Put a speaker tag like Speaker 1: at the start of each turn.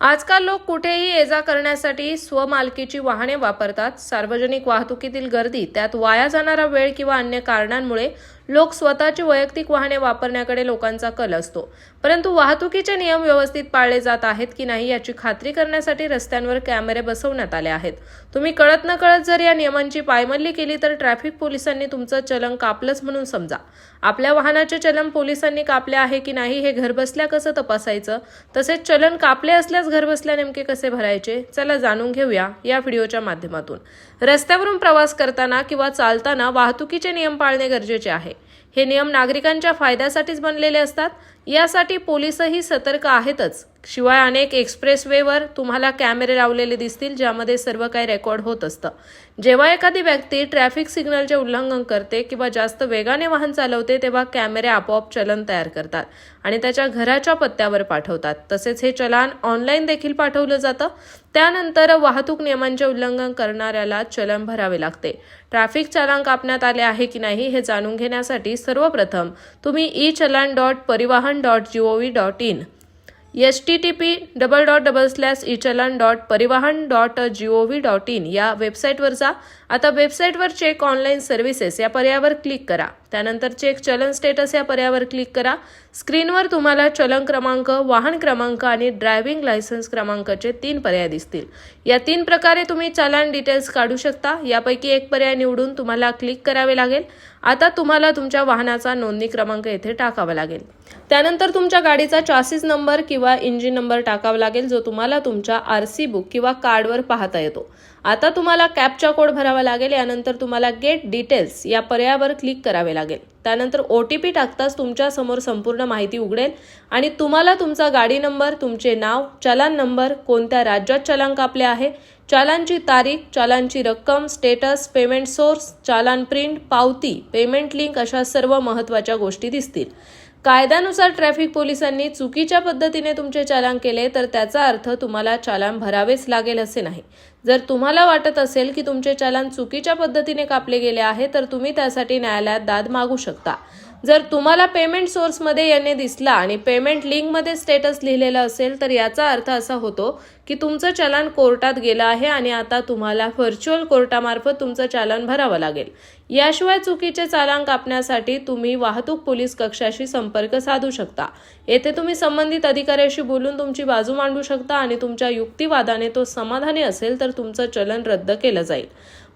Speaker 1: आजकाल लोक कुठेही ये जा करण्यासाठी स्वमालकीची वाहने वापरतात. सार्वजनिक वाहतुकीतील गर्दी त्यात वाया जाणारा वेळ किंवा अन्य कारणांमुळे लोक स्वतःची वैयक्तिक वाहने वापरण्याकडे लोकांचा कल असतो. परंतु वाहतुकीचे नियम व्यवस्थित पाळले जात आहेत की नाही याची खात्री करण्यासाठी रस्त्यांवर कॅमेरे बसवण्यात आले आहेत. तुम्ही कळत न कळत जर या नियमांची पायमल्ली केली तर ट्रॅफिक पोलिसांनी तुमचं चलन कापलंच म्हणून समजा. आपल्या वाहनाचे चलन पोलिसांनी कापले आहे की नाही हे घरबसल्या कसं तपासायचं? तसेच चलन कापले असल्यास घरबसल्या नेमके कसे भरायचे? चला जाणून घेऊया या व्हिडिओच्या माध्यमातून. रस्त्यावरून प्रवास करताना किंवा चालताना वाहतुकीचे नियम पाळणे गरजेचे आहे. हे नियम नागरिकांच्या फायद्यासाठीच बनलेले असतात. यासाठी पोलीसही सतर्क आहेतच. शिवाय अनेक एक्सप्रेसवेवर तुम्हाला कॅमेरे लावलेले दिसतील ज्यामध्ये सर्व काही रेकॉर्ड होत असतं. जेव्हा एखादी व्यक्ती ट्रॅफिक सिग्नलचे उल्लंघन करते किंवा जास्त वेगाने वाहन चालवते तेव्हा कॅमेरे आपोआप चलन तयार करतात आणि त्याच्या घराच्या पत्त्यावर पाठवतात. तसेच हे चलान ऑनलाईन देखील पाठवलं जातं. त्यानंतर वाहतूक नियमांचे उल्लंघन करणाऱ्याला चलन भरावे लागते. ट्रॅफिक चालान कापण्यात आले आहे की नाही हे जाणून घेण्यासाठी सर्वप्रथम तुम्ही e challan dot Parivahan dot G O V dot in S T T P double dot double slash e challan dot Parivahan dot G O V dot in या वेबसाईटवर जा. आता वेबसाईटवर चेक ऑनलाईन सर्व्हिसेस या पर्यायावर click करा. त्यानंतर check चलन स्टेटस या पर्यावर क्लिक करा. स्क्रीनवर तुम्हाला चलन क्रमांक वाहन क्रमांक आणि ड्रायव्हिंग लायसन्स क्रमांकाचे तीन पर्याय दिसतील. या तीन प्रकारे तुम्ही चलन डिटेल्स काढू शकता. यापैकी एक पर्याय निवडून तुम्हाला क्लिक करावे लागेल. आता तुम्हाला तुमच्या वाहनाचा नोंदणी क्रमांक येथे टाकावा लागेल. त्यानंतर तुमच्या गाडीचा चॉसीस नंबर किंवा इंजिन नंबर टाकावा लागेल जो तुम्हाला तुमच्या आर सी बुक किंवा कार्डवर पाहता येतो. आता तुम्हाला कॅपचा कोड भरावा लागेल. यानंतर तुम्हाला गेट डिटेल्स या पर्यायावर क्लिक करावे लागेल. त्यानंतर ओ टी पी टाकताच तुमच्यासमोर संपूर्ण माहिती उघडेल आणि तुम्हाला तुमचा गाडी नंबर तुमचे नाव चलान नंबर कोणत्या राज्यात चलान कापले आहे चालांची तारीख चालांची रक्कम status payment source challan print पावती पेमेंट लिंक अशा सर्व महत्त्वाच्या गोष्टी दिसतील. कायद्यानुसार ट्रॅफिक पोलिसांनी चुकीच्या पद्धतीने तुमचे चालान केले तर त्याचा अर्थ तुम्हाला चालान भरावेच लागेल असे नाही. जर तुम्हाला वाटत असेल की तुमचे चालान चुकीच्या पद्धतीने कापले गेले आहे तर तुम्ही त्यासाठी न्यायालयात दाद मागू शकता. जर तुम्हाला पेमेंट सोर्समध्ये याने दिसला आणि पेमेंट लिंकमध्ये स्टेटस लिहिलेलं असेल तर याचा अर्थ असा होतो की तुमचं चलान कोर्टात गेलं आहे आणि आता तुम्हाला व्हर्च्युअल कोर्टामार्फत तुमचं चलन भरावं लागेल. याशिवाय चुकीचे चालान कापण्यासाठी तुम्ही वाहतूक पोलीस कक्षाशी संपर्क साधू शकता. येथे तुम्ही संबंधित अधिकाऱ्याशी बोलून तुमची बाजू मांडू शकता आणि तुमच्या युक्तिवादाने तो समाधानी असेल तर तुमचं चलन रद्द केलं जाईल.